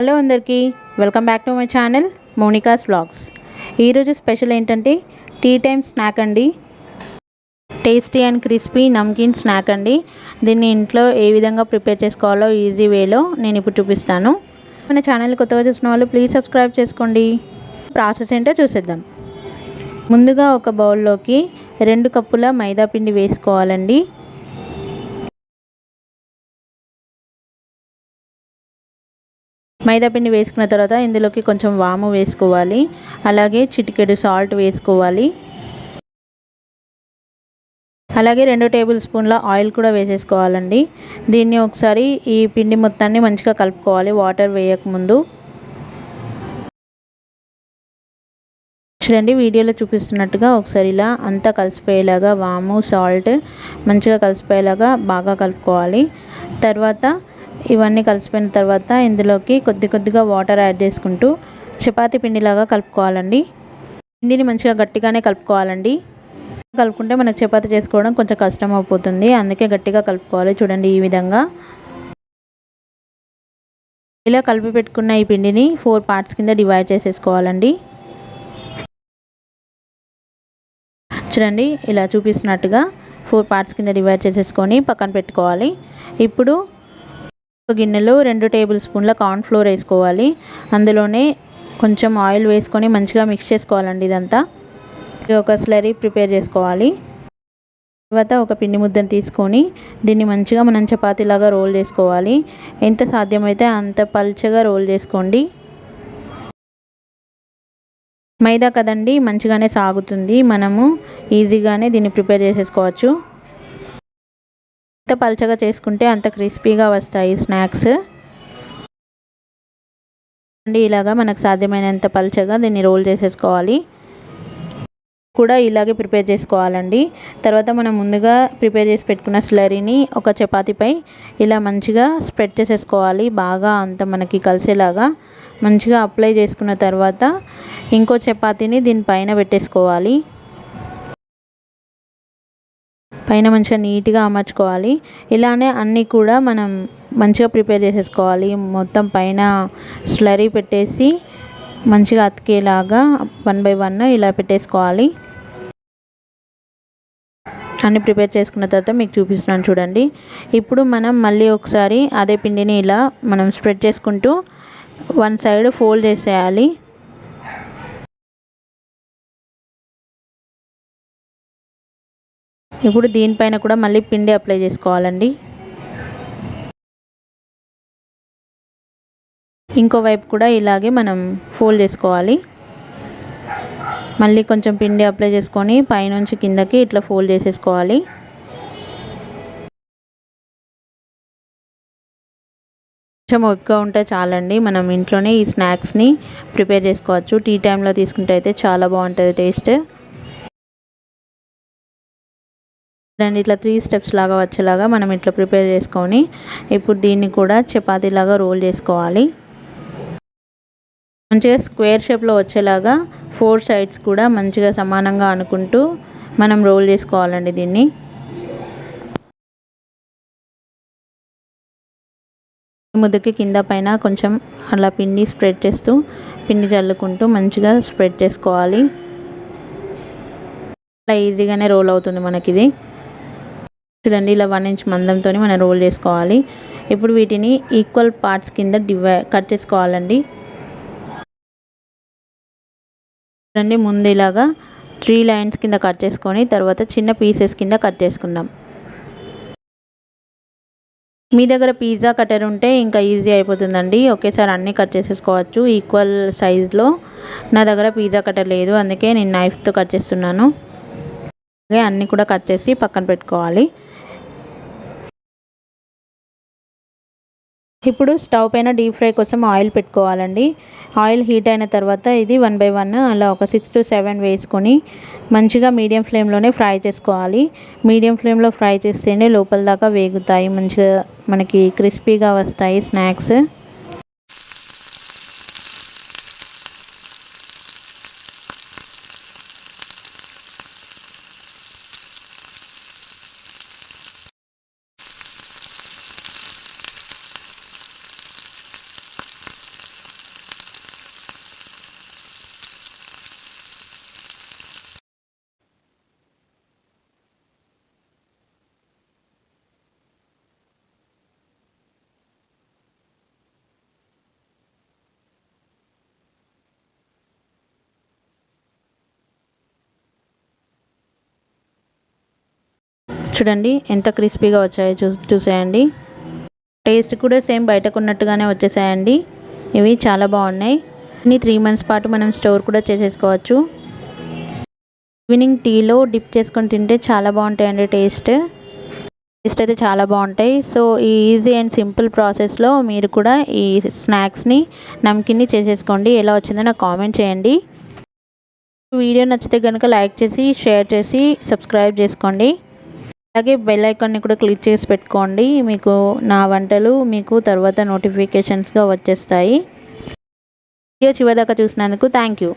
Hello అందరికీ welcome back to my channel Monika's vlogs. ఈరోజు special ఏంటంటే టీ టైమ్ స్నాక్ అండి. Tasty and crispy namkeen snack అండి. దీన్ని ఇంట్లో ఏ విధంగా ప్రిపేర్ చేసుకోవాలో ఈజీ వేలో నేను ఇప్పుడు చూపిస్తాను. మన ఛానల్ కొత్తగా చూసిన వాళ్ళు ప్లీజ్ సబ్స్క్రైబ్ చేసుకోండి. ప్రాసెస్ ఏంటో చూసేద్దాం. ముందుగా ఒక బౌల్లోకి రెండు కప్పుల మైదా పిండి వేసుకోవాలండి. మైదా పిండి వేసుకున్న తర్వాత ఇందులోకి కొంచెం వాము వేసుకోవాలి. అలాగే చిటికెడు సాల్ట్ వేసుకోవాలి. అలాగే రెండు టేబుల్ స్పూన్ల ఆయిల్ కూడా వేసేసుకోవాలండి. దీన్ని ఒకసారి ఈ పిండి మొత్తాన్ని మంచిగా కలుపుకోవాలి. వాటర్ వేయకముందు చూడండి వీడియోలో చూపిస్తున్నట్టుగా ఒకసారి ఇలా అంతా కలిసిపోయేలాగా వాము సాల్ట్ మంచిగా కలిసిపోయేలాగా బాగా కలుపుకోవాలి. తర్వాత ఇవన్నీ కలిసిపోయిన తర్వాత ఇందులోకి కొద్ది కొద్దిగా వాటర్ యాడ్ చేసుకుంటూ చపాతి పిండిలాగా కలుపుకోవాలండి. పిండిని మంచిగా గట్టిగానే కలుపుకోవాలండి. కలుపుకుంటే మనకు చపాతి చేసుకోవడం కొంచెం కష్టం అయిపోతుంది అందుకే గట్టిగా కలుపుకోవాలి చూడండి ఈ విధంగా. ఇలా కలిపి పెట్టుకున్న ఈ పిండిని ఫోర్ పార్ట్స్ కింద డివైడ్ చేసేసుకోవాలండి. చూడండి ఇలా చూపిస్తున్నట్టుగా ఫోర్ పార్ట్స్ కింద డివైడ్ చేసేసుకొని పక్కన పెట్టుకోవాలి. ఇప్పుడు ఒక గిన్నెలో రెండు టేబుల్ స్పూన్ల కార్న్ఫ్లోర్ వేసుకోవాలి. అందులోనే కొంచెం ఆయిల్ వేసుకొని మంచిగా మిక్స్ చేసుకోవాలండి ఇదంతా. ఒక స్లరీ ప్రిపేర్ చేసుకోవాలి. తర్వాత ఒక పిండి ముద్దను తీసుకొని దీన్ని మంచిగా మనం చపాతీలాగా రోల్ చేసుకోవాలి. ఎంత సాధ్యమైతే అంత పల్చగా రోల్ చేసుకోండి. మైదా కదండి మంచిగానే సాగుతుంది. మనము ఈజీగానే దీన్ని ప్రిపేర్ చేసేసుకోవచ్చు. ఎంత పలచగా చేసుకుంటే అంత క్రిస్పీగా వస్తాయి స్నాక్స్. అండి ఇలాగా మనకు సాధ్యమైనంత పల్చగా దీన్ని రోల్ చేసేసుకోవాలి. కూడా ఇలాగే ప్రిపేర్ చేసుకోవాలండి. తర్వాత మనం ముందుగా ప్రిపేర్ చేసి పెట్టుకున్న స్లరీని ఒక చపాతీపై ఇలా మంచిగా స్ప్రెడ్ చేసేసుకోవాలి. బాగా అంత మనకి కలిసేలాగా మంచిగా అప్లై చేసుకున్న తర్వాత ఇంకో చపాతీని దీనిపైన పెట్టేసుకోవాలి. పైన మంచిగా నీట్గా అమర్చుకోవాలి. ఇలానే అన్నీ కూడా మనం మంచిగా ప్రిపేర్ చేసేసుకోవాలి. మొత్తం పైన స్లరీ పెట్టేసి మంచిగా అతికేలాగా వన్ బై వన్ ఇలా పెట్టేసుకోవాలి. అన్నీ ప్రిపేర్ చేసుకున్న తర్వాత మీకు చూపిస్తున్నాను చూడండి. ఇప్పుడు మనం మళ్ళీ ఒకసారి అదే పిండిని ఇలా మనం స్ప్రెడ్ చేసుకుంటూ వన్ సైడ్ ఫోల్డ్ చేసేయాలి. ఇప్పుడు దీనిపైన కూడా మళ్ళీ పిండి అప్లై చేసుకోవాలండి. ఇంకో వైపు కూడా ఇలాగే మనం ఫోల్డ్ చేసుకోవాలి. మళ్ళీ కొంచెం పిండి అప్లై చేసుకొని పైనుంచి కిందకి ఇట్లా ఫోల్డ్ చేసేసుకోవాలి. కొంచెం ఓపిక ఉంటే చాలండి. మనం ఇంట్లోనే ఈ స్నాక్స్ని ప్రిపేర్ చేసుకోవచ్చు. టీ టైంలో తీసుకుంటే అయితే చాలా బాగుంటుంది టేస్ట్. దాన్ని ఇట్లా త్రీ స్టెప్స్ లాగా వచ్చేలాగా మనం ఇట్లా ప్రిపేర్ చేసుకొని ఇప్పుడు దీన్ని కూడా చపాతీలాగా రోల్ చేసుకోవాలి. మంచిగా స్క్వేర్ షేప్లో వచ్చేలాగా ఫోర్ సైడ్స్ కూడా మంచిగా సమానంగా అనుకుంటూ మనం రోల్ చేసుకోవాలండి దీన్ని. ముద్దకి కింద పైన కొంచెం అలా పిండి స్ప్రెడ్ చేస్తూ పిండి చల్లుకుంటూ మంచిగా స్ప్రెడ్ చేసుకోవాలి. అలా ఈజీగానే రోల్ అవుతుంది మనకిది. చూడండి ఇలా వన్ ఇంచ్ మందంతో మనం రోల్ చేసుకోవాలి. ఇప్పుడు వీటిని ఈక్వల్ పార్ట్స్ కింద డివై కట్ చేసుకోవాలండి. చూడండి ముందు ఇలాగా త్రీ లైన్స్ కింద కట్ చేసుకొని తర్వాత చిన్న పీసెస్ కింద కట్ చేసుకుందాం. మీ దగ్గర పిజ్జా కటర్ ఉంటే ఇంకా ఈజీ అయిపోతుందండి. ఒకేసారి అన్నీ కట్ చేసేసుకోవచ్చు ఈక్వల్ సైజ్లో నా దగ్గర పిజ్జా కటర్ లేదు అందుకే నేను నైఫ్తో కట్ చేస్తున్నాను. అలాగే అన్నీ కూడా కట్ చేసి పక్కన పెట్టుకోవాలి. ఇప్పుడు స్టవ్ పైన డీప్ ఫ్రై కోసం ఆయిల్ పెట్టుకోవాలండి. ఆయిల్ హీట్ అయిన తర్వాత ఇది వన్ బై వన్ అలా ఒక సిక్స్ టు సెవెన్ వేసుకొని మంచిగా మీడియం ఫ్లేమ్లోనే ఫ్రై చేసుకోవాలి. మీడియం ఫ్లేమ్లో ఫ్రై చేస్తేనే లోపల దాకా వేగుతాయి. మంచిగా మనకి క్రిస్పీగా వస్తాయి స్నాక్స్. చూడండి ఎంత క్రిస్పీగా వచ్చాయో చూ చూసేయండి. టేస్ట్ కూడా సేమ్ బయటకు ఉన్నట్టుగానే వచ్చేసాయండి. ఇవి చాలా బాగున్నాయి. ఇన్ని త్రీ మంత్స్ పాటు మనం స్టోర్ కూడా చేసేసుకోవచ్చు. ఈవినింగ్ టీలో డిప్ చేసుకొని తింటే చాలా బాగుంటాయండి టేస్ట్. టేస్ట్ అయితే చాలా బాగుంటాయి. సో ఈ ఈజీ అండ్ సింపుల్ ప్రాసెస్లో మీరు కూడా ఈ స్నాక్స్ని నమ్కిన్ని చేసేసుకోండి. ఎలా వచ్చిందో నాకు కామెంట్ చేయండి. వీడియో నచ్చితే కనుక లైక్ చేసి షేర్ చేసి సబ్స్క్రైబ్ చేసుకోండి. అలాగే బెల్ ఐకాన్ని కూడా క్లిక్ చేసి పెట్టుకోండి. మీకు నా వంటలు మీకు తర్వాత నోటిఫికేషన్స్గా వచ్చేస్తాయి. వీడియో చివరిదాకా చూసినందుకు థ్యాంక్ యూ